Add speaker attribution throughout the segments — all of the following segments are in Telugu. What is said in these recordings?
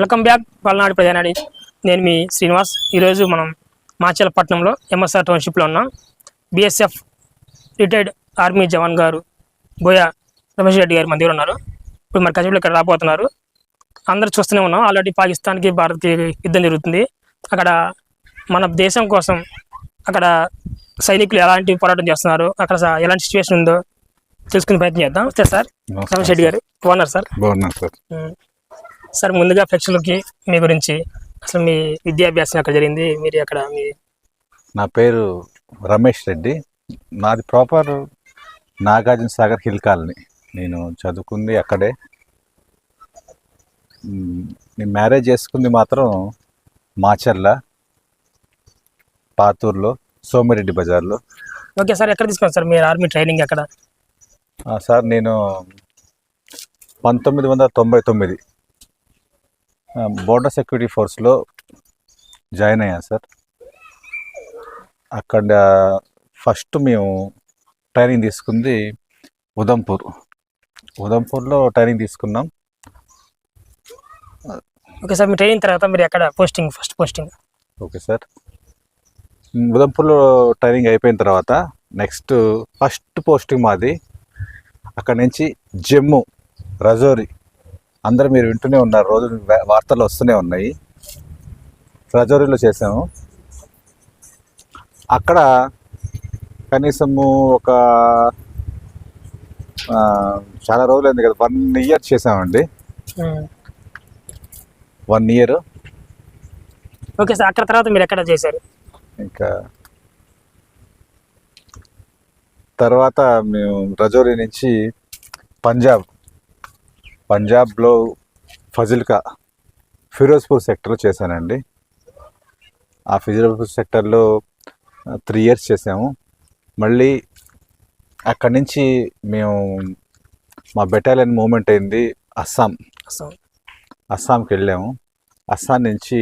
Speaker 1: Welcome back Palnadu ప్రజానాడి. నేను మీ శ్రీనివాస్. ఈరోజు మనం మాచలపట్నంలో ఎంఎస్ఆర్ టౌన్షిప్లో ఉన్నాం. బిఎస్ఎఫ్ రిటైర్డ్ ఆర్మీ జవాన్ గారు బోయ రమేష్ రెడ్డి గారు మన దగ్గర ఉన్నారు. ఇప్పుడు మన కశ్మీర్లో ఇక్కడ రాబోతున్నారు. అందరూ చూస్తూనే ఉన్నాం. ఆల్రెడీ పాకిస్తాన్కి భారత్కి యుద్ధం జరుగుతుంది. అక్కడ మన దేశం కోసం అక్కడ సైనికులు ఎలాంటి పోరాటం చేస్తున్నారు? అక్కడ ఎలాంటి సిచ్యువేషన్ ఉందో తెలుసుకునే ప్రయత్నం చేద్దాం. సార్ రమేష్ రెడ్డి గారు బాగున్నారు సార్?
Speaker 2: బాగున్నాను సార్.
Speaker 1: సార్ ముందుగా ప్రేక్షకులకి మీ గురించి అసలు మీ విద్యాభ్యాసం ఎక్కడ జరిగింది? మీరు అక్కడ మీ
Speaker 2: నా పేరు రమేష్ రెడ్డి. నాది proper Nagarjuna Sagar hill colony. నేను చదువుకుంది అక్కడే. నేను మ్యారేజ్ చేసుకుంది మాత్రం మాచర్ల పాతూరులో సోమిరెడ్డి బజార్లో.
Speaker 1: ఓకే సార్ ఎక్కడ తీసుకున్నారు సార్ మీరు ఆర్మీ ట్రైనింగ్ ఎక్కడ?
Speaker 2: సార్ నేను పంతొమ్మిది వందల తొంభై తొమ్మిది బోర్డర్ సెక్యూరిటీ ఫోర్స్లో జాయిన్ అయ్యాను సార్ అక్కడ ఫస్ట్ మేము ట్రైనింగ్ తీసుకుంది ఉదంపూర్. ఉదంపూర్లో ట్రైనింగ్ తీసుకున్నాం.
Speaker 1: ఓకే సార్ మీ ట్రైనింగ్ తర్వాత మీరు ఎక్కడ posting first posting
Speaker 2: okay sir ఉదంపూర్లో training అయిపోయిన తర్వాత నెక్స్ట్ ఫస్ట్ పోస్టింగ్ మాది అక్కడ నుంచి జమ్మూ రజోరి. అందరూ మీరు వింటూనే ఉన్నారు. రోజు వార్తలు వస్తూనే ఉన్నాయి. రజోరీలో చేసాము అక్కడ కనీసము ఒక చాలా రోజులైంది కదా. వన్ ఇయర్ చేసామండి వన్ ఇయర్.
Speaker 1: ఓకే సార్ అక్కడ తర్వాత మీరు ఎక్కడ చేశారు?
Speaker 2: ఇంకా తర్వాత మేము రజోరీ నుంచి పంజాబ్ పంజాబ్లో ఫజిల్కా ఫిరోజ్పూర్ సెక్టర్ చేశానండి. ఆ ఫిరోజ్పూర్ సెక్టర్లో త్రీ ఇయర్స్ చేసాము మళ్ళీ అక్కడి నుంచి మేము మా బెటాలియన్ మూమెంట్ అయింది అస్సాం.
Speaker 1: అసలు
Speaker 2: అస్సాంకి వెళ్ళాము. అస్సాం నుంచి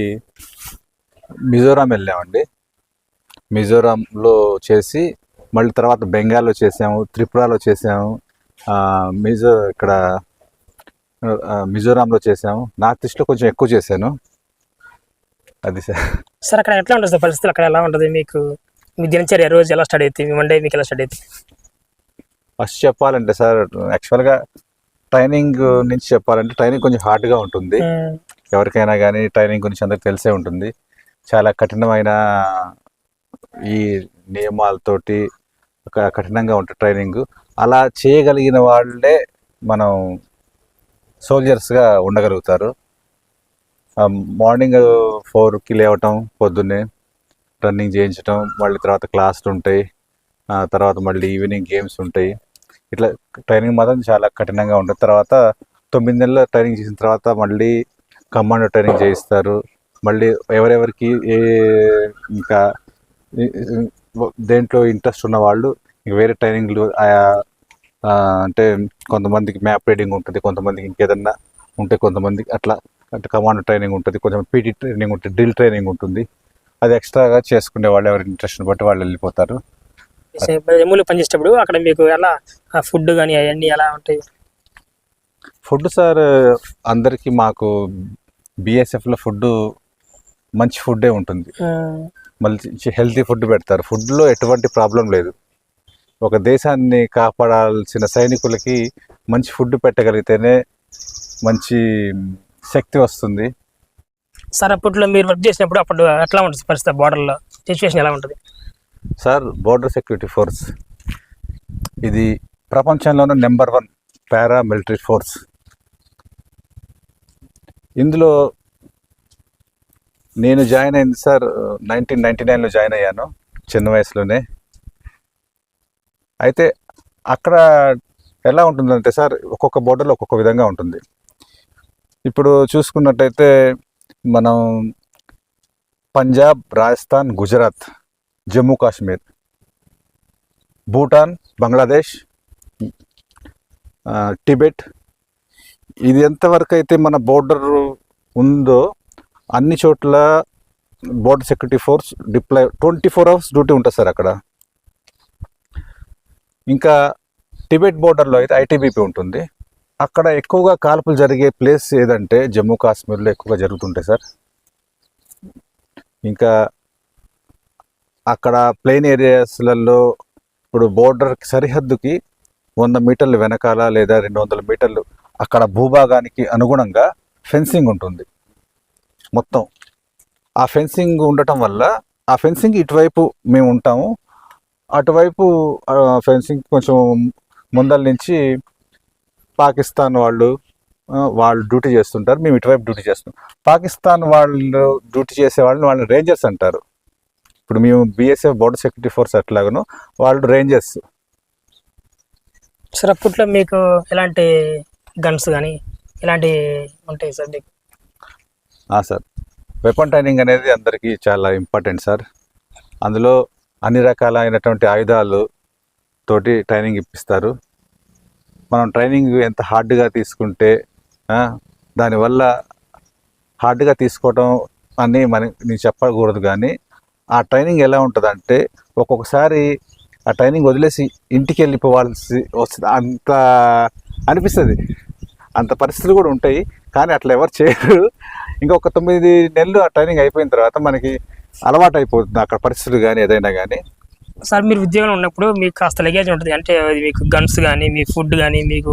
Speaker 2: మిజోరాం వెళ్ళామండి. మిజోరాంలో చేసి మళ్ళీ తర్వాత బెంగాల్లో చేసాము త్రిపురలో చేసాము మిజో ఇక్కడ మిజోరాంలో చేసాము నార్త్ ఈస్ట్లో కొంచెం ఎక్కువ చేశాను. అది సార్
Speaker 1: సార్ అక్కడ ఎట్లా ఉంటుంది సార్ పరిస్థితులు? అక్కడ ఎలా ఉంటుంది? మీకు మీ దినచర్య రోజు ఎలా స్టార్ట్ అవుతుంది మీ వన్ డే మీకు ఎలా స్టార్ట్ అవుతుంది
Speaker 2: ఫస్ట్ చెప్పాలంటే సార్ యాక్చువల్గా ట్రైనింగ్ నుంచి చెప్పాలంటే ట్రైనింగ్ కొంచెం హార్డ్గా ఉంటుంది. ఎవరికైనా కానీ ట్రైనింగ్ గురించి అందరికి తెలిసే ఉంటుంది. చాలా కఠినమైన ఈ నియమాలతోటి ఒక కఠినంగా ఉంటుంది ట్రైనింగ్. అలా చేయగలిగిన వాళ్ళే మనం సోల్జర్స్గా ఉండగలుగుతారు. మార్నింగ్ ఫోర్కి లేవటం పొద్దున్నే రన్నింగ్ చేయించటం మళ్ళీ తర్వాత క్లాసులు ఉంటాయి. ఆ తర్వాత మళ్ళీ ఈవినింగ్ గేమ్స్ ఉంటాయి. ఇట్లా ట్రైనింగ్ మాత్రం చాలా కఠినంగా ఉంటుంది. తర్వాత తొమ్మిది నెలల ట్రైనింగ్ చేసిన తర్వాత మళ్ళీ కమాండో ట్రైనింగ్ చేయిస్తారు. మళ్ళీ ఎవరెవరికి ఏ ఇంకా దేంట్లో ఇంట్రెస్ట్ ఉన్న వాళ్ళు ఇంక వేరే ట్రైనింగ్లు ఆయా ఆ, అంటే కొంతమందికి మ్యాప్ రీడింగ్ ఉంటుంది కొంతమందికి ఇంకేదన్నా ఉంటే కొంతమందికి అట్లా అంటే కమాండో ట్రైనింగ్ ఉంటుంది కొంచెం పీటీ ట్రైనింగ్ ఉంటుంది డ్రిల్ ట్రైనింగ్ ఉంటుంది. అది ఎక్స్ట్రాగా చేసుకునే వాళ్ళు ఎవరి ఇంట్రెస్ట్ని బట్టి వాళ్ళు వెళ్ళిపోతారు.
Speaker 1: జమ్మూలో పనిచేసేటప్పుడు అక్కడ మీకు ఎలా ఫుడ్ కానీ అవన్నీ ఎలా ఉంటాయి?
Speaker 2: ఫుడ్ సార్ అందరికీ మాకు బీఎస్ఎఫ్లో ఫుడ్ మంచి ఫుడ్డే ఉంటుంది. మళ్ళీ హెల్తీ ఫుడ్ పెడతారు. ఫుడ్లో ఎటువంటి ప్రాబ్లం లేదు. ఒక దేశాన్ని కాపాడాల్సిన సైనికులకి మంచి ఫుడ్ పెట్టగలిగితేనే మంచి శక్తి వస్తుంది.
Speaker 1: సార్ అప్పట్లో మీరు వర్క్ చేసినప్పుడు అప్పుడు ఎట్లా ఉంటుంది పరిస్థితి? బార్డర్లో సిచ్యువేషన్ ఎలా ఉంటుంది?
Speaker 2: Sir border security force. ఇది ప్రపంచంలోనే number one paramilitary force. ఇందులో నేను జాయిన్ అయింది సార్ నైన్టీన్ నైన్టీ నైన్లో జాయిన్ అయ్యాను చిన్న వయసులోనే. అయితే అక్కడ ఎలా ఉంటుందంటే సార్ ఒక్కొక్క బోర్డర్లో ఒక్కొక్క విధంగా ఉంటుంది. ఇప్పుడు చూసుకున్నట్టయితే మనం పంజాబ్ రాజస్థాన్ గుజరాత్ జమ్మూ కాశ్మీర్ భూటాన్ బంగ్లాదేశ్ టిబెట్ ఇది ఎంతవరకు అయితే మన బోర్డర్ ఉందో అన్ని చోట్ల border security force deploy twenty four hours duty ఉంటుంది సార్ అక్కడ. ఇంకా టిబెట్ బోర్డర్లో అయితే ఐటీబీపీ ఉంటుంది. అక్కడ ఎక్కువగా కాల్పులు జరిగే ప్లేస్ ఏదంటే జమ్మూ కాశ్మీర్లో ఎక్కువగా జరుగుతుంటాయి సార్. ఇంకా అక్కడ ప్లెయిన్ ఏరియాస్లలో ఇప్పుడు బోర్డర్ సరిహద్దుకి వంద మీటర్లు వెనకాల లేదా రెండు వందల మీటర్లు అక్కడ భూభాగానికి అనుగుణంగా ఫెన్సింగ్ ఉంటుంది. మొత్తం ఆ ఫెన్సింగ్ ఉండటం వల్ల ఆ ఫెన్సింగ్ ఇటువైపు మేము ఉంటాము అటువైపు ఫెన్సింగ్ కొంచెం ముందల నుంచి పాకిస్తాన్ వాళ్ళు వాళ్ళు డ్యూటీ చేస్తుంటారు. మేము ఇటువైపు డ్యూటీ చేస్తాం పాకిస్తాన్ వాళ్ళు డ్యూటీ చేసే వాళ్ళని వాళ్ళని రేంజర్స్ అంటారు. ఇప్పుడు మేము బిఎస్ఎఫ్ బోర్డర్ సెక్యూరిటీ ఫోర్స్ అట్లాగను వాళ్ళు రేంజర్స్.
Speaker 1: సార్ అప్పట్లో మీకు ఎలాంటి గన్స్ కానీ ఇలాంటి ఉంటాయి సార్ మీకు?
Speaker 2: సార్. వెపన్ ట్రైనింగ్ అనేది అందరికీ చాలా ఇంపార్టెంట్ సార్. అందులో అన్ని రకాలైనటువంటి ఆయుధాలు తోటి ట్రైనింగ్ ఇప్పిస్తారు. మనం ట్రైనింగ్ ఎంత హార్డ్గా తీసుకుంటే దానివల్ల హార్డ్గా తీసుకోవడం అని మన నేను చెప్పకూడదు కానీ ఆ ట్రైనింగ్ ఎలా ఉంటుందంటే ఒక్కొక్కసారి ఆ ట్రైనింగ్ వదిలేసి ఇంటికి వెళ్ళిపోవాల్సి వస్తుంది. అంత అనిపిస్తుంది. అంత పరిస్థితులు కూడా ఉంటాయి కానీ అట్లా ఎవరు చేయరు. ఇంకొక తొమ్మిది నెలలు ఆ ట్రైనింగ్ అయిపోయిన తర్వాత మనకి అలవాటు అయిపోతుంది అక్కడ పరిస్థితులు కానీ ఏదైనా కానీ
Speaker 1: సార్ మీరు ఉద్యోగంలో ఉన్నప్పుడు మీకు కాస్త లగేజ్ ఉంటుంది. అంటే మీకు గన్స్ కానీ మీ ఫుడ్ కానీ మీకు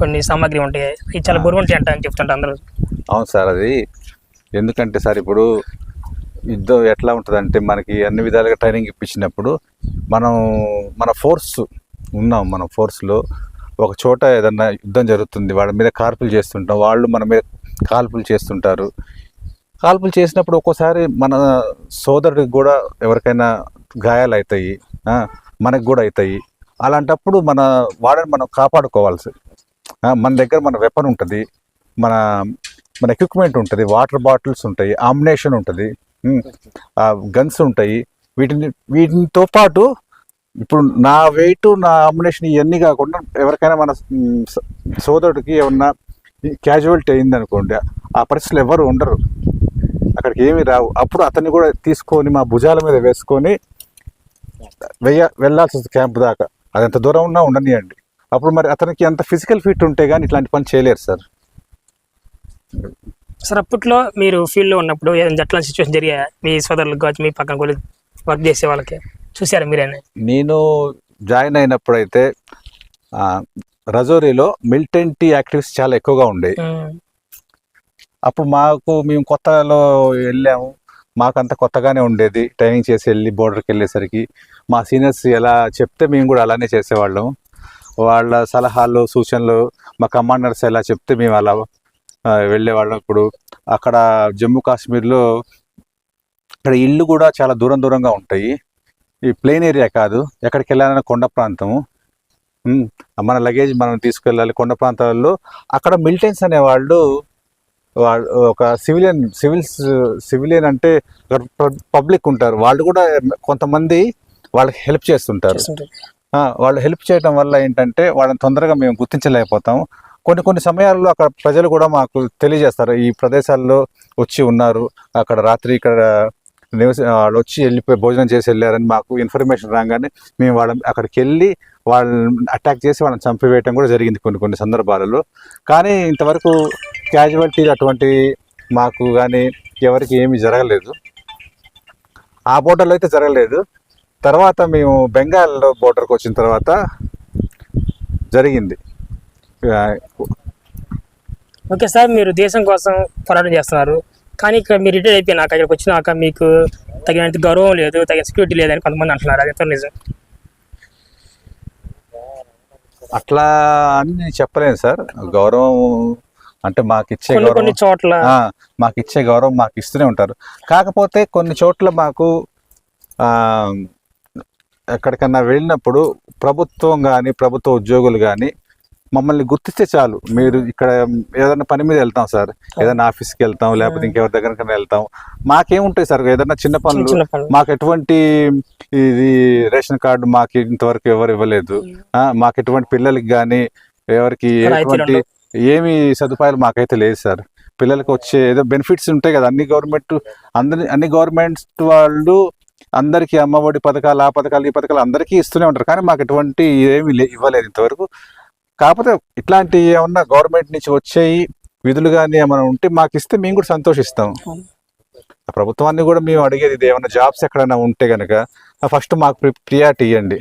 Speaker 1: కొన్ని సామాగ్రి ఉంటాయి. చాలా బరువు ఉంటాయి అంట అని చెప్తుంటారు అందరూ.
Speaker 2: అవును సార్ అది ఎందుకంటే సార్ ఇప్పుడు యుద్ధం ఎట్లా ఉంటుందంటే మనకి అన్ని విధాలుగా ట్రైనింగ్ ఇప్పించినప్పుడు మనం మన ఫోర్స్ ఉన్నాం మన ఫోర్స్లో ఒక చోట ఏదన్నా యుద్ధం జరుగుతుంది వాళ్ళ మీద కాల్పులు చేస్తుంటాం వాళ్ళు మన మీద కాల్పులు చేస్తుంటారు. కాల్పులు చేసినప్పుడు ఒక్కోసారి మన సోదరుడికి కూడా ఎవరికైనా గాయాలు అవుతాయి మనకు కూడా అవుతాయి అలాంటప్పుడు మన వాడని మనం కాపాడుకోవాల్సి మన దగ్గర మన వెపన్ ఉంటుంది మన మన ఎక్విప్మెంట్ ఉంటుంది వాటర్ బాటిల్స్ ఉంటాయి ఆమ్నేషన్ ఉంటుంది గన్స్ ఉంటాయి. వీటిని వీటితో పాటు ఇప్పుడు నా వెయిట్ నా ఆమ్నేషన్ ఇవన్నీ కాకుండా ఎవరికైనా మన సోదరుడికి ఏమన్నా క్యాజువాలిటీ అయింది అనుకోండి ఆ పరిస్థితులు ఎవరు ఉండరు. అక్కడికి ఏమీ రావు. అప్పుడు అతన్ని కూడా తీసుకొని మా భుజాల మీద వేసుకొని వెయ్య వెళ్ళాల్సి వస్తుంది క్యాంప్ దాకా. అది ఎంత దూరం ఉన్నా ఉండనియండి. అప్పుడు మరి అతనికి అంత ఫిజికల్ ఫిట్ ఉంటే కానీ ఇట్లాంటి పని చేయలేరు సార్.
Speaker 1: సార్ అప్పట్లో మీరు ఫీల్డ్లో ఉన్నప్పుడు అట్లాంటి సిచ్యువేషన్ జరిగా మీ సోదరులకు కావచ్చు మీ పక్కన కూడా వర్క్ చేసే వాళ్ళకి. చూసారా మీరేనా
Speaker 2: నేను జాయిన్ అయినప్పుడైతే రజోరీలో మిలిటెంటీ యాక్టివిటీస్ చాలా ఎక్కువగా ఉండేవి అప్పుడు మాకు మేము కొత్తలో వెళ్ళాము. మాకు అంత కొత్తగానే ఉండేది. ట్రైనింగ్ చేసి వెళ్ళి బోర్డర్కి వెళ్ళేసరికి మా సీనియర్స్ ఎలా చెప్తే మేము కూడా అలానే చేసేవాళ్ళం. వాళ్ళ సలహాలు సూచనలు మా కమాండర్స్ ఎలా చెప్తే మేము అలా వెళ్ళేవాళ్ళం ఇప్పుడు. అక్కడ జమ్మూ కాశ్మీర్లో అక్కడ ఇల్లు కూడా చాలా దూరం దూరంగా ఉంటాయి. ఈ ప్లెయిన్ ఏరియా కాదు. ఎక్కడికి వెళ్ళాలన్నా కొండ ప్రాంతము మన లగేజ్ మనం తీసుకెళ్ళాలి కొండ ప్రాంతాల్లో. అక్కడ మిలిటెన్స్ అనేవాళ్ళు వాళ్ళు ఒక సివిలియన్ సివిల్స్ సివిలియన్ అంటే పబ్లిక్ ఉంటారు. వాళ్ళు కూడా కొంతమంది వాళ్ళకి హెల్ప్ చేస్తుంటారు. వాళ్ళు హెల్ప్ చేయడం వల్ల ఏంటంటే వాళ్ళని తొందరగా మేము గుర్తించలేకపోతాం కొన్ని కొన్ని సమయాల్లో అక్కడ ప్రజలు కూడా మాకు తెలియజేస్తారు. ఈ ప్రదేశాల్లో వచ్చి ఉన్నారు. అక్కడ రాత్రి ఇక్కడ నివసి వాళ్ళు వచ్చి వెళ్ళిపోయి భోజనం చేసి వెళ్ళారని మాకు ఇన్ఫర్మేషన్ రాగానే మేము వాళ్ళ అక్కడికి వెళ్ళి వాళ్ళని అటాక్ చేసి వాళ్ళని చంపివేయటం కూడా జరిగింది కొన్ని కొన్ని సందర్భాలలో. కానీ ఇంతవరకు క్యాజువాలిటీ అటువంటి మాకు కానీ ఎవరికి ఏమీ జరగలేదు. ఆ బోర్డర్లో అయితే జరగలేదు. తర్వాత మేము బెంగాల్లో బోర్డర్కి వచ్చిన తర్వాత జరిగింది.
Speaker 1: ఓకే సార్ మీరు దేశం కోసం పోరాటం చేస్తున్నారు. కానీ ఇక్కడ మీరు రిటైర్ అయిపోయినాక ఇక్కడికి వచ్చినాక మీకు తగినంత గౌరవం లేదు తగిన సెక్యూరిటీ లేదని కొంతమంది అంటున్నారు. అది ఎంత నిజం.
Speaker 2: అట్లా అని నేను చెప్పలేను సార్. గౌరవం అంటే మాకు ఇచ్చే
Speaker 1: కొన్ని చోట్ల
Speaker 2: మాకు ఇచ్చే గౌరవం మాకు ఇస్తూనే ఉంటారు. కాకపోతే కొన్ని చోట్ల మాకు ఎక్కడికన్నా వెళ్ళినప్పుడు ప్రభుత్వం కానీ ప్రభుత్వ ఉద్యోగులు కానీ మమ్మల్ని గుర్తిస్తే చాలు. మీరు ఇక్కడ ఏదైనా పని మీద వెళ్తాం సార్. ఏదైనా ఆఫీస్కి వెళ్తాం లేకపోతే ఇంకెవరి దగ్గరకైనా వెళ్తాం. మాకేముంటాయి సార్? ఏదైనా చిన్న పనులు మాకు ఎటువంటి ఇది రేషన్ కార్డు మాకు ఇంతవరకు ఎవరు ఇవ్వలేదు. మాకు ఎటువంటి పిల్లలకి కానీ ఎవరికి ఎటువంటి ఏమి సదుపాయాలు మాకైతే లేదు సార్. పిల్లలకి వచ్చే ఏదో బెనిఫిట్స్ ఉంటాయి కదా అన్ని గవర్నమెంట్ అందరి అన్ని గవర్నమెంట్స్ వాళ్ళు అందరికీ అమ్మఒడి పథకాలు ఆ పథకాలు ఈ పథకాలు అందరికీ ఇస్తూనే ఉంటారు. కానీ మాకు ఎటువంటి ఏమి లే- ఇవ్వలేదు ఇంతవరకు. కాకపోతే ఇట్లాంటి ఏమన్నా గవర్నమెంట్ నుంచి వచ్చేయి విధులు కానీ ఏమైనా ఉంటే మాకు ఇస్తే మేము కూడా సంతోషిస్తాం. ప్రభుత్వాన్ని కూడా మేము అడిగేది ఇది ఏమైనా జాబ్స్ ఎక్కడైనా ఉంటే కనుక ఫస్ట్ మాకు ప్రియారిటీ ఇవ్వండి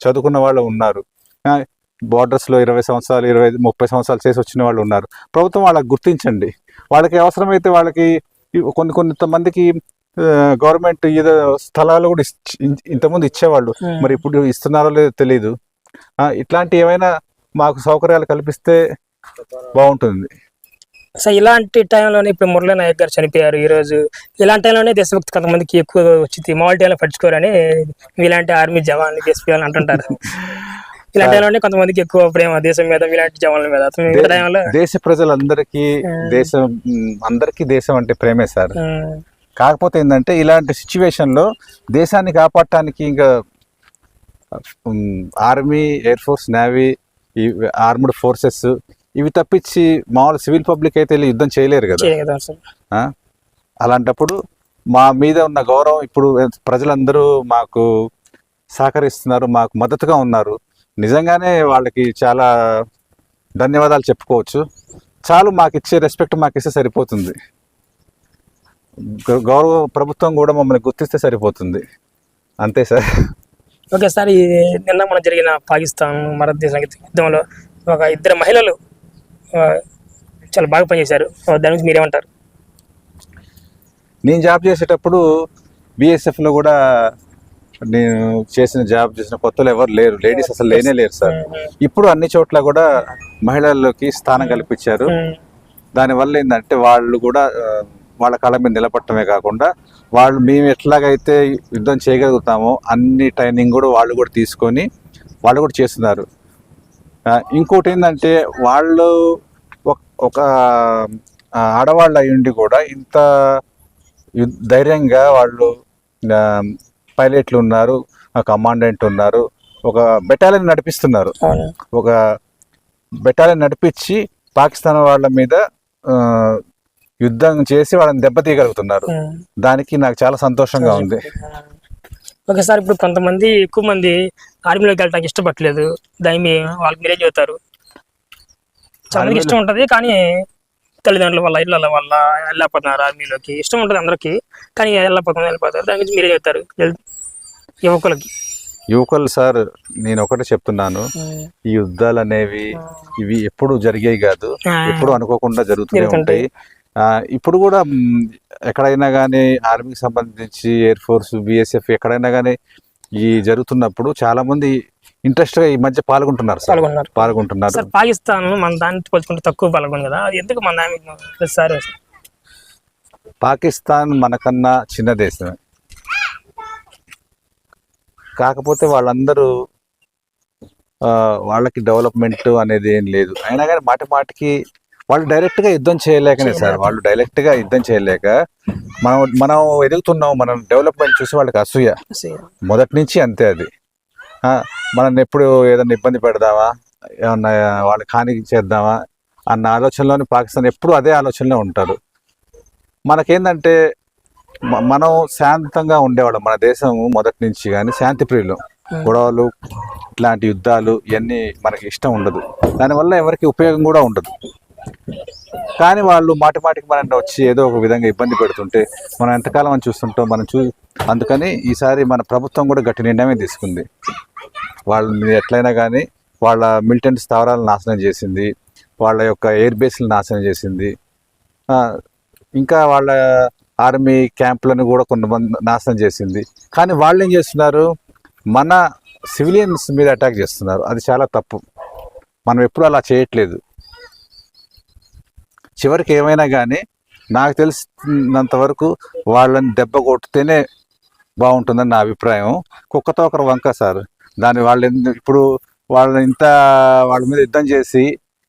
Speaker 2: చదువుకున్న వాళ్ళు ఉన్నారు. బార్డర్స్లో ఇరవై సంవత్సరాలు ఇరవై ముప్పై సంవత్సరాలు చేసి వచ్చిన వాళ్ళు ఉన్నారు. ప్రభుత్వం వాళ్ళకి గుర్తించండి. వాళ్ళకి అవసరమైతే వాళ్ళకి కొన్ని కొంతమందికి గవర్నమెంట్ ఏదో స్థలాలు కూడా ఇంతకుముందు ఇచ్చేవాళ్ళు. మరి ఇప్పుడు ఇస్తున్నారో లేదో తెలియదు ఇట్లాంటి ఏమైనా మాకు సౌకర్యాలు కల్పిస్తే బాగుంటుంది.
Speaker 1: సో ఇలాంటి టైంలోనే ఇప్పుడు మురళీ నాయక్ గారు చనిపోయారు ఈ రోజు ఇలాంటి టైంలోనే దేశభక్తి కొంతమందికి ఎక్కువ వచ్చింది. మామూలు టైంలో పట్టించుకోరని మీలాంటి ఆర్మీ జవాన్ దేశపీ అని అంటుంటారు. ఇలాంటి టైంలోనే కొంతమందికి ఎక్కువ ప్రేమ దేశం మీద ఇలాంటి జవాన్ల మీద.
Speaker 2: దేశ ప్రజలందరికీ దేశం అందరికీ దేశం అంటే ప్రేమే సార్. కాకపోతే ఏంటంటే ఇలాంటి సిచ్యువేషన్లో దేశాన్ని కాపాడటానికి ఇంకా ఆర్మీ ఎయిర్ ఫోర్స్ నేవీ ఈ ఆర్మ్డ్ ఫోర్సెస్ ఇవి తప్పించి మామూలు సివిల్ పబ్లిక్ అయితే వెళ్ళి యుద్ధం చేయలేరు కదా? అలాంటప్పుడు మా మీద ఉన్న గౌరవం ఇప్పుడు ప్రజలందరూ మాకు సహకరిస్తున్నారు మాకు మద్దతుగా ఉన్నారు. నిజంగానే వాళ్ళకి చాలా ధన్యవాదాలు చెప్పుకోవచ్చు. చాలు మాకు ఇచ్చే రెస్పెక్ట్ మాకు ఇస్తే సరిపోతుంది. గౌరవ ప్రభుత్వం కూడా మమ్మల్ని గుర్తిస్తే సరిపోతుంది. అంతే సార్.
Speaker 1: ఓకే సార్ ఈ నిన్న మనం జరిగిన పాకిస్తాన్ భారతదేశం యుద్ధంలో ఒక ఇద్దరు మహిళలు చాలా బాగా పనిచేశారు. దాని గురించి మీరేమంటారు?
Speaker 2: నేను జాబ్ చేసేటప్పుడు BSF లో కూడా నేను చేసిన జాబ్ చేసిన కొత్తలో ఎవరు లేరు. లేడీస్ అసలు లేనే లేరు సార్. ఇప్పుడు అన్ని చోట్ల కూడా మహిళల్లోకి స్థానం కల్పించారు. దానివల్ల ఏంటంటే వాళ్ళు కూడా వాళ్ళ కాళ్ళ మీద నిలబడటమే కాకుండా వాళ్ళు మేము ఎట్లాగైతే యుద్ధం చేయగలుగుతామో అన్ని ట్రైనింగ్ కూడా వాళ్ళు కూడా తీసుకొని వాళ్ళు కూడా చేస్తున్నారు. ఇంకోటి ఏంటంటే వాళ్ళు ఒక- ఆడవాళ్ళు అయ్యుండి కూడా ఇంత ధైర్యంగా వాళ్ళు పైలట్లు ఉన్నారు కమాండెంట్ ఉన్నారు ఒక బెటాలియన్ నడిపిస్తున్నారు. ఒక బెటాలియన్ నడిపించి పాకిస్తాన్ వాళ్ళ మీద యుద్ధం చేసి వాళ్ళని దెబ్బతీయగలుగుతున్నారు. దానికి నాకు చాలా సంతోషంగా ఉంది.
Speaker 1: ఓకే సార్ ఇప్పుడు కొంతమంది ఎక్కువ మంది ఆర్మీలోకి వెళ్ళడానికి ఇష్టపడలేదు దాన్ని మీ వాళ్ళకి మీరేం చెబుతారు? చాలా ఇష్టం ఉంటుంది కానీ తల్లిదండ్రుల వల్ల ఇళ్ళ వల్ల వెళ్ళకపోతున్నారు ఆర్మీలోకి. ఇష్టం ఉంటుంది అందరికి కానీ వెళ్ళకపోతున్నారు వెళ్ళిపోతారు దాని గురించి మీరేం చెప్తారు యువకులకి.
Speaker 2: యువకులు సార్ నేను ఒకటే చెప్తున్నాను. ఈ యుద్ధాలు అనేవి ఇవి ఎప్పుడు జరిగేవి కాదు. ఎప్పుడు అనుకోకుండా జరుగుతూనే. ఉంటాయి. ఇప్పుడు కూడా ఎక్కడైనా కానీ ఆర్మీకి సంబంధించి ఎయిర్ ఫోర్స్ బిఎస్ఎఫ్ ఎక్కడైనా కానీ ఈ జరుగుతున్నప్పుడు చాలా మంది ఇంట్రెస్ట్గా ఈ మధ్య పాల్గొంటున్నారు సార్.
Speaker 1: పాల్గొన్నారు
Speaker 2: పాల్గొంటున్నారు.
Speaker 1: సార్ పాకిస్తాన్ మన దాన్ని పోల్చుకుంటే తక్కువ పాల్గొంది కదా. అది ఎందుకు మన సార్?
Speaker 2: పాకిస్తాన్ మనకన్నా చిన్న దేశమే. కాకపోతే వాళ్ళందరూ వాళ్ళకి డెవలప్మెంట్ అనేది ఏం లేదు. అయినా కానీ మాటి మాటికి వాళ్ళు డైరెక్ట్గా యుద్ధం చేయలేకనే సార్. వాళ్ళు డైరెక్ట్గా యుద్ధం చేయలేక మనం మనం ఎదుగుతున్నాం మనం డెవలప్మెంట్ చూసి వాళ్ళకి అసూయ. మొదటి నుంచి అంతే అది. మనల్ని ఎప్పుడు ఏదైనా ఇబ్బంది పెడదామా? ఏమన్నా వాళ్ళకి హాని చేద్దామా? అన్న ఆలోచనలోని పాకిస్తాన్ ఎప్పుడు అదే ఆలోచనలో ఉంటారు. మనకేందంటే మనం శాంతంగా ఉండేవాళ్ళం. మన దేశం మొదటి నుంచి కానీ శాంతి ప్రియులు. గొడవలు ఇట్లాంటి యుద్ధాలు ఇవన్నీ మనకి ఇష్టం ఉండదు. దానివల్ల ఎవరికి ఉపయోగం కూడా ఉండదు. కానీ వాళ్ళు మాటిమాటికి మనం వచ్చి ఏదో ఒక విధంగా ఇబ్బంది పెడుతుంటే మనం ఎంతకాలం అని చూస్తుంటాం మనం చూ అందుకని ఈసారి మన ప్రభుత్వం కూడా గట్టి నిర్ణయమే తీసుకుంది. వాళ్ళని ఎట్లయినా కానీ వాళ్ళ మిలిటెంట్ స్థావరాలను నాశనం చేసింది వాళ్ళ యొక్క ఎయిర్ బేస్లు నాశనం చేసింది. ఇంకా వాళ్ళ ఆర్మీ క్యాంపులను కూడా కొంతమంది నాశనం చేసింది. కానీ వాళ్ళు ఏం చేస్తున్నారు? మన సివిలియన్స్ మీద అటాక్ చేస్తున్నారు. అది చాలా తప్పు. మనం ఎప్పుడు అలా చేయట్లేదు. చివరికి ఏమైనా కానీ నాకు తెలిసినంత వరకు వాళ్ళని దెబ్బ కొడితేనే బాగుంటుందని నా అభిప్రాయం. కుక్కతో ఒకరు వంక సార్. దాని వాళ్ళు ఇప్పుడు వాళ్ళని ఇంత వాళ్ళ మీద యుద్ధం చేసి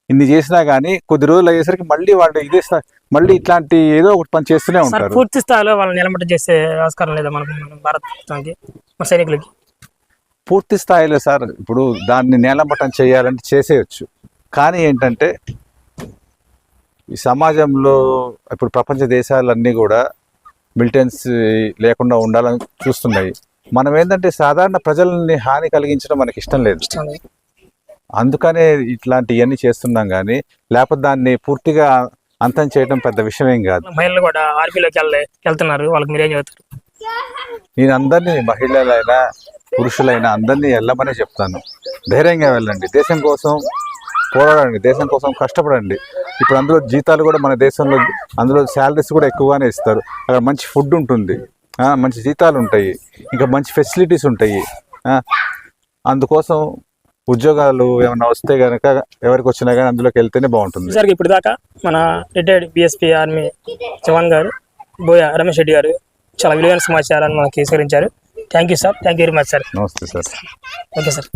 Speaker 2: ఇన్ని చేసినా కానీ కొద్ది రోజులు అయ్యేసరికి మళ్ళీ వాళ్ళు ఇదే మళ్ళీ ఇట్లాంటి ఏదో ఒకటి పని చేస్తూనే ఉంటారు.
Speaker 1: పూర్తి స్థాయిలో వాళ్ళని నిలబెట్ట చేసే ఆస్కారం లేదా మన భారతదేశానికి మన సైనికులకి?
Speaker 2: పూర్తి స్థాయిలో సార్ ఇప్పుడు దాన్ని నేలమట్టం చేయాలంటే చేసేయచ్చు. కానీ ఏంటంటే ఈ సమాజంలో ఇప్పుడు ప్రపంచ దేశాలన్నీ కూడా మిలిటెన్స్ లేకుండా ఉండాలని చూస్తున్నాయి. మనం ఏంటంటే సాధారణ ప్రజల్ని హాని కలిగించడం మనకి ఇష్టం లేదు. అందుకనే ఇట్లాంటివన్నీ చేస్తున్నాం కానీ లేకపోతే దాన్ని పూర్తిగా అంతం చేయడం పెద్ద విషయం ఏం కాదు.
Speaker 1: మహిళలు కూడా ఆర్మీలోకి వెళ్తున్నారు. వాళ్ళకి మీరేం చెబుతారు?
Speaker 2: నేను అందరినీ మహిళలైనా పురుషులైనా అందరినీ వెళ్ళమనే చెప్తాను. ధైర్యంగా వెళ్ళండి. దేశం కోసం పోరాడండి. దేశం కోసం కష్టపడండి. ఇప్పుడు అందులో జీతాలు కూడా మన దేశంలో అందులో శాలరీస్ కూడా ఎక్కువగానే ఇస్తారు. అక్కడ మంచి ఫుడ్ ఉంటుంది. మంచి జీతాలు ఉంటాయి. ఇంకా మంచి ఫెసిలిటీస్ ఉంటాయి. అందుకోసం ఉద్యోగాలు ఏమైనా వస్తే కనుక ఎవరికి వచ్చినా కానీ అందులోకి వెళ్తేనే బాగుంటుంది.
Speaker 1: ఈసారికి ఇప్పుడు దాకా మన రిటైర్డ్ బిఎస్పీ ఆర్మీ జవాన్ గారు బోయ రమేష్ రెడ్డి గారు చాలా విలువైన సమాచారాన్ని మనకి స్వీకరించారు thank you sir thank you very much sir
Speaker 2: నమస్తే సార్
Speaker 1: ఓకే సార్